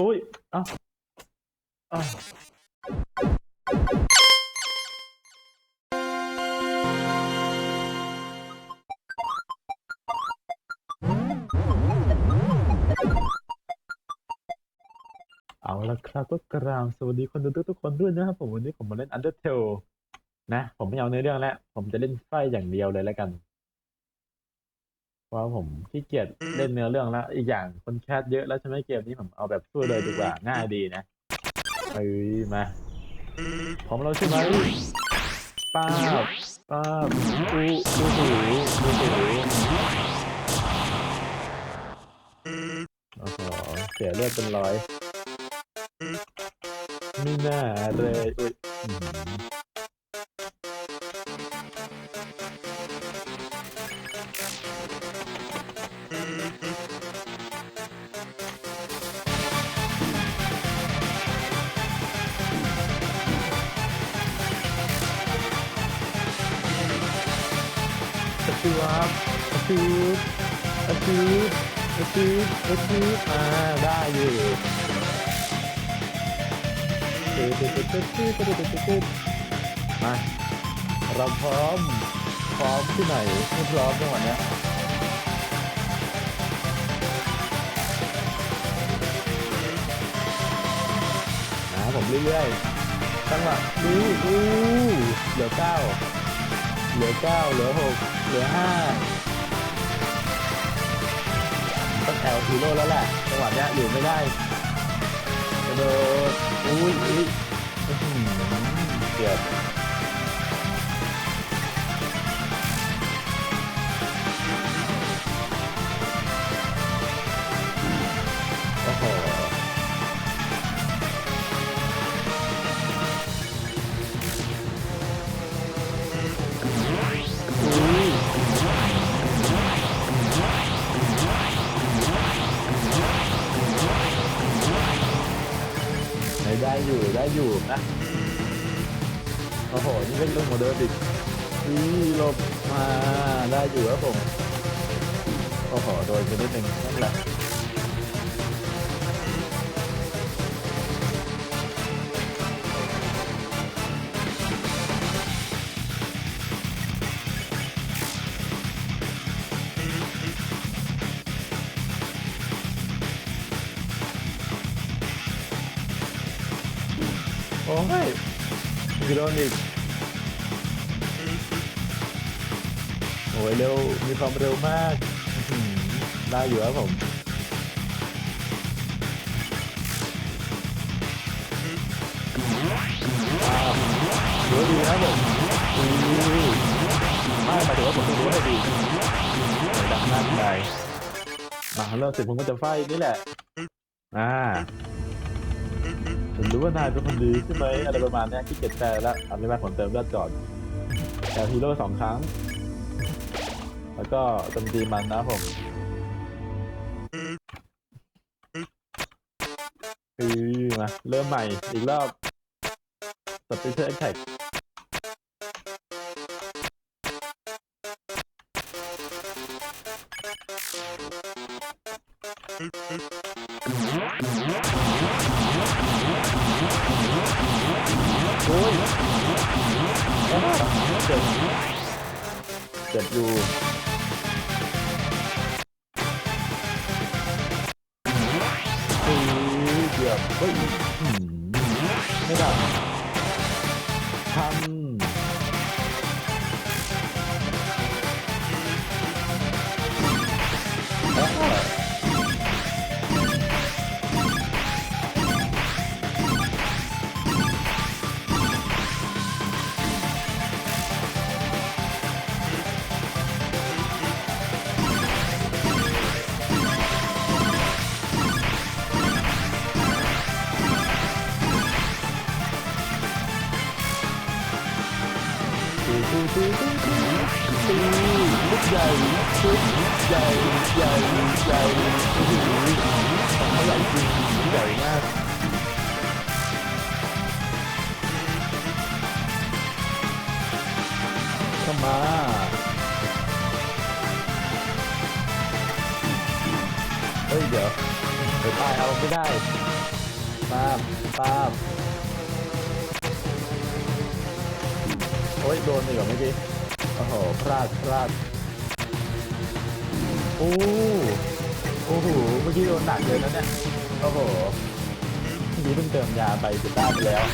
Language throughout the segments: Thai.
อุ้ยเอ้าอ้าเอาละครับก็กราบสวัสดีคนดูทุกๆคนด้วยนะครับผมวันนี้ผมมาเล่น Undertale นะ ผมไม่เอาเนื้อเรื่องแล้ว ผมจะเล่นไฟอย่างเดียวเลยแล้วกัน ราะว่าผมขี้เกียจเล่นเนื้อเรื่องแล้วอีกอย่างคนแคสเยอะแล้วใช่ไหมเกมนี้ผมเอาแบบสู้เลยดีกว่าง่ายดีนะเอ้ยมาพร้อมแล้วใช่ไหมป้าบป้าบอู้อู้หูอู้หูโอ้โหเสียเลือดเป็นร้อยไม่น่าเลยอุ้ย สตีวอัพสตีฟสตีฟสตีฟสตีฟอ่าได้อยู่ตึ๊ดตึ๊ดตึ๊ดตึ๊ดตึ๊ดตึ๊ดตึ๊ดตึ๊ดมาเราพร้อม พร้อมที่ไหนไม่พร้อมจังหวะเนี้ยนะผมเรื่อยๆจังหวะนี้อู้เหลือเก้าเหลือเก้าเหลือหก เหลือห้าต้องแอลฮีโร่แล้วแหละจังหวะเนี้ยอยู่ไม่ได้กระโดดอุ้ยอุ้ยอื้อหือเกือบ โอ้โหนี่เป็นเรื่องโมเดิร์นอีกนี่หลบมาได้อยู่ครับผมโอ้โหโดนไปนิดนึงนั่นแหละโอ้ย มีโดนอีกโอ้ยเร็ว มีความเร็วมากอื้อหือได้อยู่ครับผมว้าวดูดีครับผมอุ้ยไม่หมายถึงว่าผมต้องดูให้ดีไม่ดังมากไปมาเริ่มเสร็จผมก็จะไฟนี่แหละ อ่า ผมรู้ว่านายเป็นคนดีใช่ไหมอะไรประมาณเนี้ยที่เกียจแต่แล้วเอาไม่มาผลเติมเลือดก่อนแต่ฮีโร่สองครั้ง แล้วก็โจมตีมันนะผมอือมาเริ่มใหม่อีกรอบสเปเชียลแท็ก โอ้ยอ้าวเจ็บเจ็บอยู่เกือบเฮ้ยไม่ได้ทัน ชุดใหญ่ใหญ่ใหญ่โอ้โหของเขาใหญ่จริงใหญ่มากเข้ามาเฮ้ยเดี๋ยวไปตายเอาไม่ได้ป้าบป้าบโอ้ยโดนอีกเหรอเมื่อกี้โอ้โหพลาดพลาด อ้โอ้โห เมื่อกี้โดนหนักเลยนะเนี่ย โอ้โหเมื่อกี้เพิ่งเติมยาไปจะได้ไปแล้ว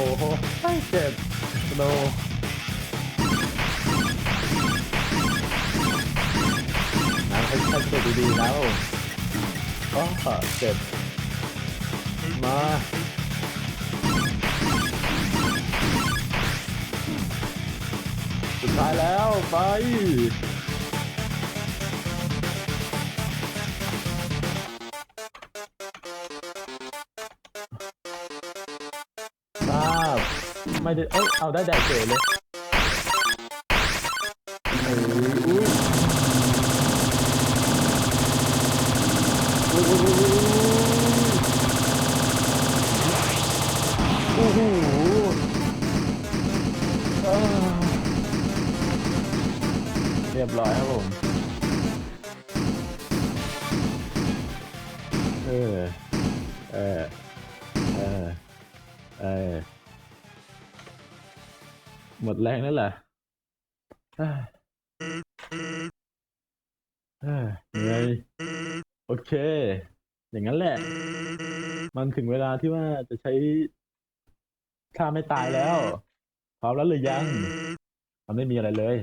โอ้โหไม่เจ็บโลน้ำให้ท่านเจ็บดีๆแล้วก็เจ็บมาสุดท้ายแล้วไป ไม่ได้เอ้ยเอาได้แดกเฉยเลยโอ้ยอุ้ยอุ้ยอุ้ยอุ้ยโอ้โหอ่าเรียบร้อยครับผมเออเออเออเออ หมดแรงแล้วเหรอเออเหนื่อยโอเค อย่างนั้นแหละ มันถึงเวลาที่ว่าจะใช้ฆ่าไม่ตายแล้วพร้อมแล้วหรือยังมันไม่มีอะไรเลย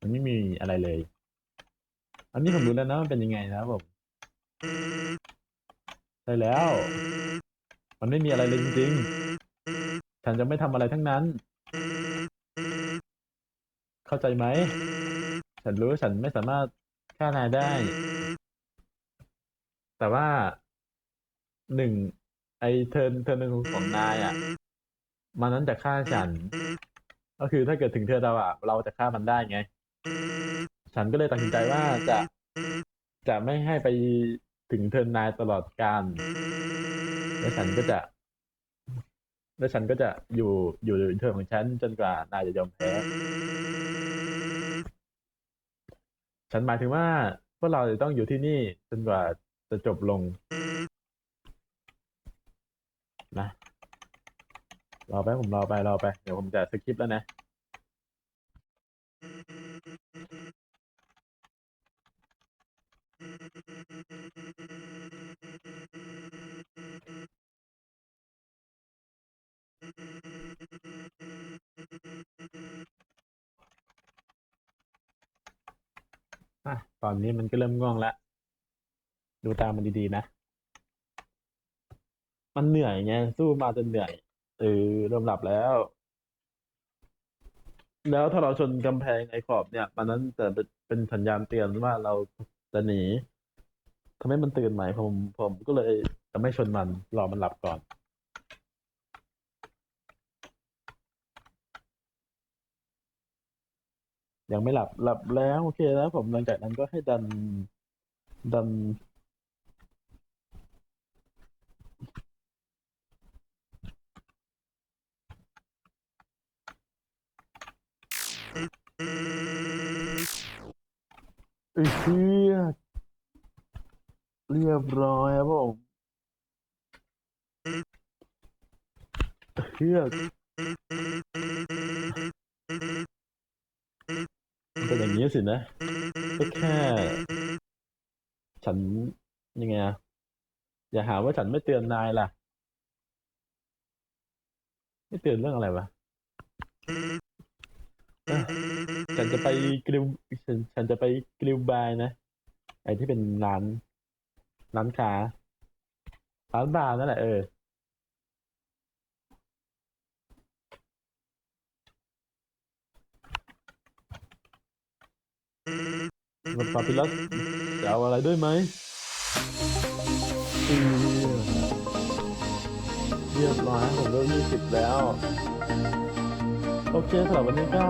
มันไม่มีอะไรเลย อันนี้ผมรู้แล้วนะมันเป็นยังไงนะผม ช่แล้ว มันไม่มีอะไรเลยจริงๆ ฉันจะไม่ทำอะไรทั้งนั้น เข้าใจไหม ฉันรู้ฉันไม่สามารถฆ่านายได้ แต่ว่าหนึ่งไอเทิร์นเทิร์นหนึ่งของนายอะ มันนั้นจะฆ่าฉัน ก็คือถ้าเกิดถึงเธอเราอะ เราจะฆ่ามันได้ไง ฉันก็เลยตัดสินใจว่าจะจะไม่ให้ไป ถึงเทินนายตลอดการแล้วฉันก็จะ แล้วฉันก็จะอยู่อยู่ในเทินของฉันจนกว่านายจะยอมแพ้ ฉันหมายถึงว่าพวกเราจะต้องอยู่ที่นี่จนกว่าจะจบลง นะ รอไปผมรอไปรอไป เดี๋ยวผมจะสคริปต์แล้วนะ อะตอนนี้มันก็เริ่มง่วงแล้วดูตามมันดีๆนะ มันเหนื่อยไงสู้มาจนเหนื่อยเออเริ่มหลับแล้ว แล้วถ้าเราชนกำแพงไอ้ขอบเนี่ยมันนั้นจะเป็นเป็นสัญญาณเตือนว่าเราจะหนีทำให้มันตื่นใหม่ผม ผมก็เลยจะไม่ชนมันรอมันหลับก่อน ยังไม่หลับหลับแล้วโอเคแล้วผมหลังจากนั้นก็ให้ดันดันเอ้ยเชี่ยเรียบร้อยครับผมเชือ เป็นอย่างนี้สินะก็แค่ ฉันยังไงอะอย่าหาว่าฉันไม่เตือนนายล่ะ ไม่เตือนเรื่องอะไรวะเอ้ยฉันจะไปกริวฉันฉันจะไปกริวบายนะ ไอ้ที่เป็นร้านร้านค้าร้านบาร์นั่นแหละเออ มันปาปิลัสจะเอาอะไรด้วยไหมเรียบร้อยผมเลือกยี่สิบแล้ว โอเคสำหรับวันนี้ก็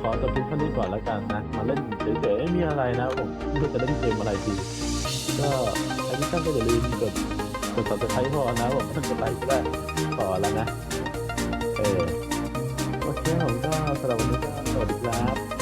ขอจบเพียงเท่านี้ก่อนแล้วกันนะ มาเล่นเฉยๆไม่มีอะไรนะผมไม่รู้จะเล่นเกมอะไรดีก็อันนี้ท่านก็อย่าลืมกดกดสับสไครต์พอนะผมท่านจะไลค์ก็ได้พอแล้วนะ เออโอเคผมก็สำหรับวันนี้ก็สวัสดีครับ